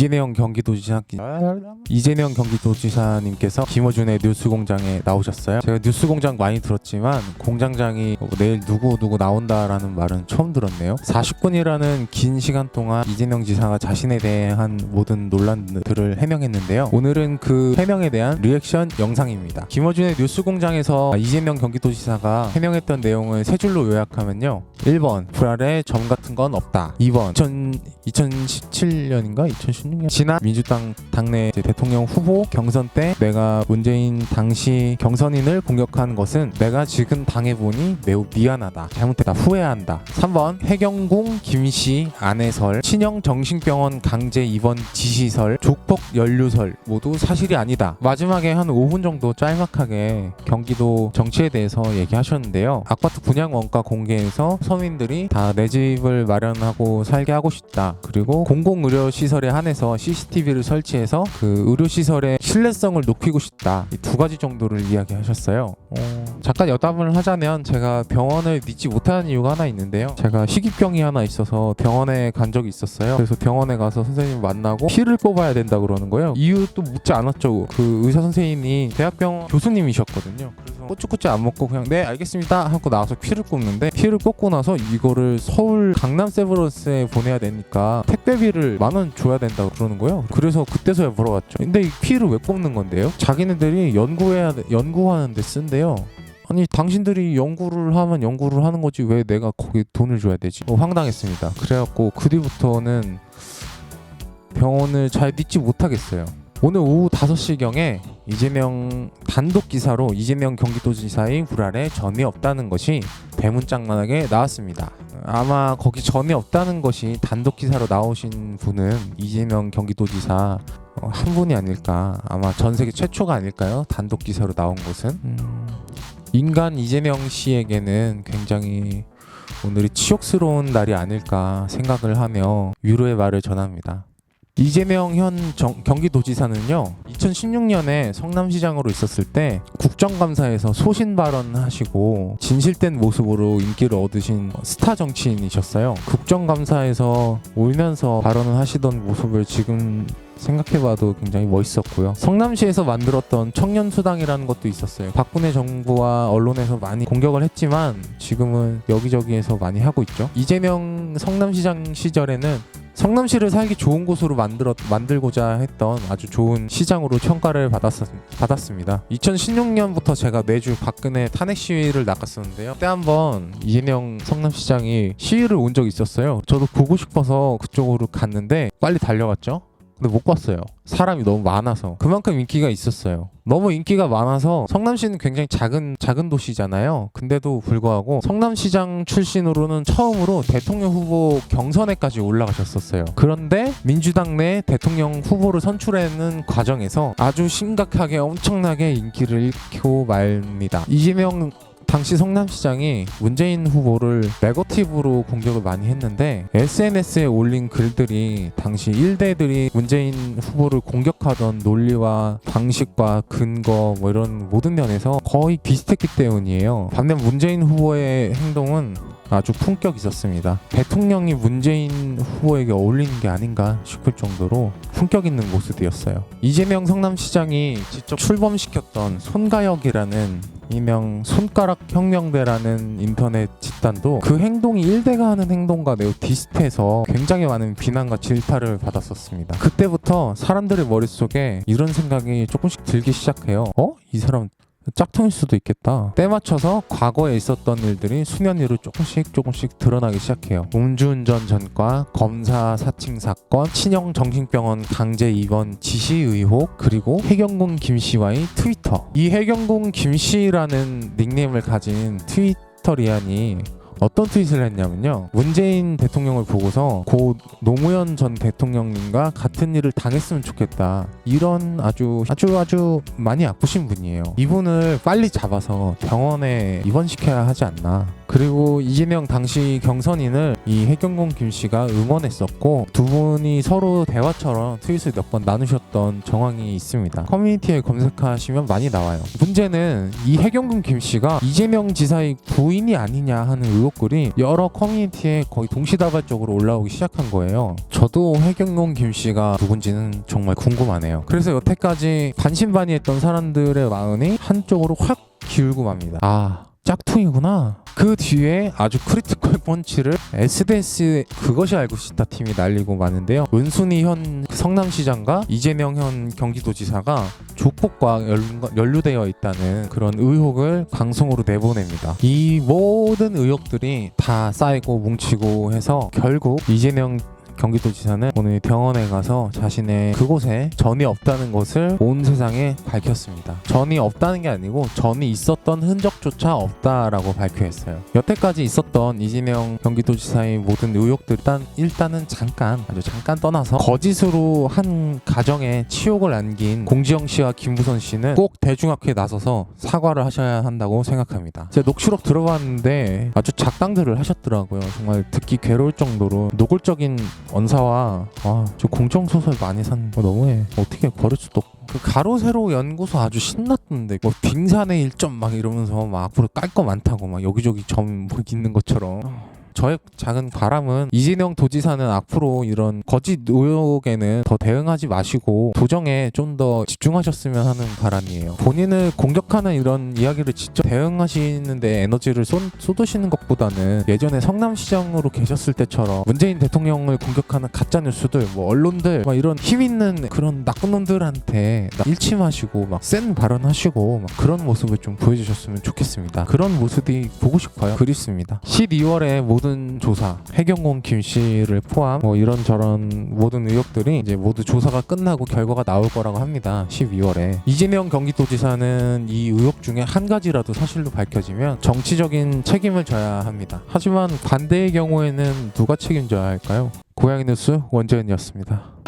이재명 경기도지사 이재명 경기도지사님께서 김어준의 뉴스공장에 나오셨어요. 제가 뉴스공장 많이 들었지만 공장장이 뭐 내일 누구 누구 나온다라는 말은 처음 들었네요. 40분이라는 긴 시간 동안 이재명 지사가 자신에 대한 모든 논란들을 해명했는데요. 오늘은 그 해명에 대한 리액션 영상입니다. 김어준의 뉴스공장에서 이재명 경기도지사가 해명했던 내용을 세 줄로 요약하면요. 1번 불알에 점 같은 건 없다. 2번 2000, 2017년인가 2016년 지난 민주당 당내 대통령 후보 경선 때 내가 문재인 당시 경선인을 공격한 것은 내가 지금 당해보니 매우 미안하다. 잘못했다. 후회한다. 3번 해경궁 김씨 안해설 친형 정신병원 강제 입원 지시설 족폭 연루설 모두 사실이 아니다. 마지막에 한 5분 정도 짤막하게 경기도 정치에 대해서 얘기하셨는데요. 아파트 분양 원가 공개해서 서민들이 다 내 집을 마련하고 살게 하고 싶다. 그리고 공공의료 시설에 한해서 CCTV를 설치해서 그 의료 시설의 신뢰성을 높이고 싶다. 이 두 가지 정도를 이야기하셨어요. 어, 잠깐 여담을 하자면 제가 병원을 믿지 못하는 이유가 하나 있는데요. 제가 희귀병이 하나 있어서 병원에 간 적이 있었어요. 그래서 병원에 가서 선생님 만나고 피를 뽑아야 된다 그러는 거예요. 이유도 묻지 않았죠. 그 의사 선생님이 대학병원 교수님이셨거든요. 꼬치꼬치 안 먹고 그냥 네 알겠습니다 하고 나와서 피를 꼽는데 피를 꽂고 나서 이거를 서울 강남 세브란스에 보내야 되니까 택배비를 만 원 줘야 된다 그러는 거예요. 그래서 그때서야 물어봤죠. 근데 이 피를 왜 꼽는 건데요? 자기네들이 연구해야 돼- 연구하는 데 쓴대요. 아니 당신들이 연구를 하면 연구를 하는 거지 왜 내가 거기 돈을 줘야 되지? 어, 황당했습니다. 그래갖고 그 뒤부터는 병원을 잘 믿지 못하겠어요. 오늘 오후 5시경에 이재명 단독 기사로 이재명 경기도지사의 불알에 전이 없다는 것이 대문짝만하게 나왔습니다. 아마 거기 전이 없다는 것이 단독 기사로 나오신 분은 이재명 경기도지사 어, 한 분이 아닐까. 아마 전 세계 최초가 아닐까요? 단독 기사로 나온 것은. 음, 인간 이재명 씨에게는 굉장히 오늘이 치욕스러운 날이 아닐까 생각을 하며 위로의 말을 전합니다. 이재명 현 정- 경기도지사는요 2016년에 성남시장으로 있었을 때 국정감사에서 소신 발언하시고 진실된 모습으로 인기를 얻으신 스타 정치인이셨어요 국정감사에서 울면서 발언을 하시던 모습을 지금 생각해봐도 굉장히 멋있었고요. 성남시에서 만들었던 청년수당이라는 것도 있었어요. 박근혜 정부와 언론에서 많이 공격을 했지만 지금은 여기저기에서 많이 하고 있죠. 이재명 성남시장 시절에는 성남시를 살기 좋은 곳으로 만들어 만들고자 했던 아주 좋은 시장으로 평가를 받았, 받았습니다. 2016년부터 제가 매주 박근혜 탄핵 시위를 나갔었는데요. 그때 한번 이재명 성남시장이 시위를 온 적이 있었어요. 저도 보고 싶어서 그쪽으로 갔는데 빨리 달려갔죠. 근데 못 봤어요. 사람이 너무 많아서 그만큼 인기가 있었어요. 너무 인기가 많아서 성남시는 굉장히 작은 작은 도시잖아요. 근데도 불구하고 성남시장 출신으로는 처음으로 대통령 후보 경선에까지 올라가셨었어요. 그런데 민주당 내 대통령 후보를 선출하는 과정에서 아주 심각하게 엄청나게 인기를 잃고 말입니다. 이재명 당시 성남시장이 문재인 후보를 네거티브로 공격을 많이 했는데 SNS에 올린 글들이 당시 일대들이 문재인 후보를 공격하던 논리와 방식과 근거 뭐 이런 모든 면에서 거의 비슷했기 때문이에요. 반면 문재인 후보의 행동은 아주 품격 있었습니다. 대통령이 문재인 후보에게 어울리는 게 아닌가 싶을 정도로 품격 있는 모습이었어요. 이재명 성남시장이 직접 출범시켰던 손가역이라는 일명 손가락 혁명대라는 인터넷 집단도 그 행동이 일대가 하는 행동과 매우 비슷해서 굉장히 많은 비난과 질타를 받았었습니다. 그때부터 사람들의 머릿속에 이런 생각이 조금씩 들기 시작해요. 어? 이 사람 짝퉁일 수도 있겠다. 때 맞춰서 과거에 있었던 일들이 수년 뒤로 조금씩 조금씩 드러나기 시작해요. 음주운전 전과 검사 사칭 사건, 친형 정신병원 강제 입원 지시 의혹, 그리고 해경궁 김 씨와의 트위터. 이 해경궁 김 씨라는 닉네임을 가진 트위터 리안이 어떤 트윗을 했냐면요. 문재인 대통령을 보고서 고 노무현 전 대통령님과 같은 일을 당했으면 좋겠다. 이런 아주 아주 아주 많이 아프신 분이에요. 이분을 빨리 잡아서 병원에 입원시켜야 하지 않나. 그리고 이재명 당시 경선인을 이 해경공 김 씨가 응원했었고 두 분이 서로 대화처럼 트윗을 몇 번 나누셨던 정황이 있습니다. 커뮤니티에 검색하시면 많이 나와요. 문제는 이 해경군 김 씨가 이재명 지사의 부인이 아니냐 하는 의혹 의혹글이 여러 커뮤니티에 거의 동시다발적으로 올라오기 시작한 거예요. 저도 해경용 김 씨가 누군지는 정말 궁금하네요. 그래서 여태까지 반신반의했던 사람들의 마음이 한쪽으로 확 기울고 맙니다. 아. 짝퉁이구나. 그 뒤에 아주 크리티컬 펀치를 SDS 그것이 알고 싶다 팀이 날리고 마는데요. 은순이 현 성남시장과 이재명 현 경기도지사가 조폭과 연루- 연루되어 있다는 그런 의혹을 방송으로 내보냅니다. 이 모든 의혹들이 다 쌓이고 뭉치고 해서 결국 이재명 경기도지사는 오늘 병원에 가서 자신의 그곳에 전이 없다는 것을 온 세상에 밝혔습니다. 전이 없다는 게 아니고 전이 있었던 흔적조차 없다라고 발표했어요. 여태까지 있었던 이진영 경기도지사의 모든 의혹들 일단 일단은 잠깐 아주 잠깐 떠나서 거짓으로 한 가정에 치욕을 안긴 공지영 씨와 김부선 씨는 꼭 대중학회에 나서서 사과를 하셔야 한다고 생각합니다. 제가 녹취록 들어봤는데 아주 작당들을 하셨더라고요. 정말 듣기 괴로울 정도로 노골적인 언사와 아, 저 공정 소설 많이 산 거 너무해. 어떻게 버릴 수도 없고. 그 가로 세로 연구소 아주 신났던데 뭐 빙산의 일점 막 이러면서 막 앞으로 깔 거 많다고 막 여기저기 점뭐 있는 것처럼 저의 작은 바람은 이진영 도지사는 앞으로 이런 거짓 의혹에는 더 대응하지 마시고 도정에 좀 더 집중하셨으면 하는 바람이에요. 본인을 공격하는 이런 이야기를 직접 대응하시는데 에너지를 쏟, 쏟으시는 것보다는 예전에 성남시장으로 계셨을 때처럼 문재인 대통령을 공격하는 가짜 뉴스들, 뭐 언론들, 막 이런 힘 있는 그런 나쁜 놈들한테 나- 일침하시고 막 센 발언하시고 막 그런 모습을 좀 보여주셨으면 좋겠습니다. 그런 모습이 보고 싶어요. 그립습니다. 12월에 모든 조사, 해경공 김 씨를 포함 뭐 이런 저런 모든 의혹들이 이제 모두 조사가 끝나고 결과가 나올 거라고 합니다. 12월에 이재명 경기도지사는 이 의혹 중에 한 가지라도 사실로 밝혀지면 정치적인 책임을 져야 합니다. 하지만 반대의 경우에는 누가 책임져야 할까요? 고양이 뉴스 원재현이었습니다.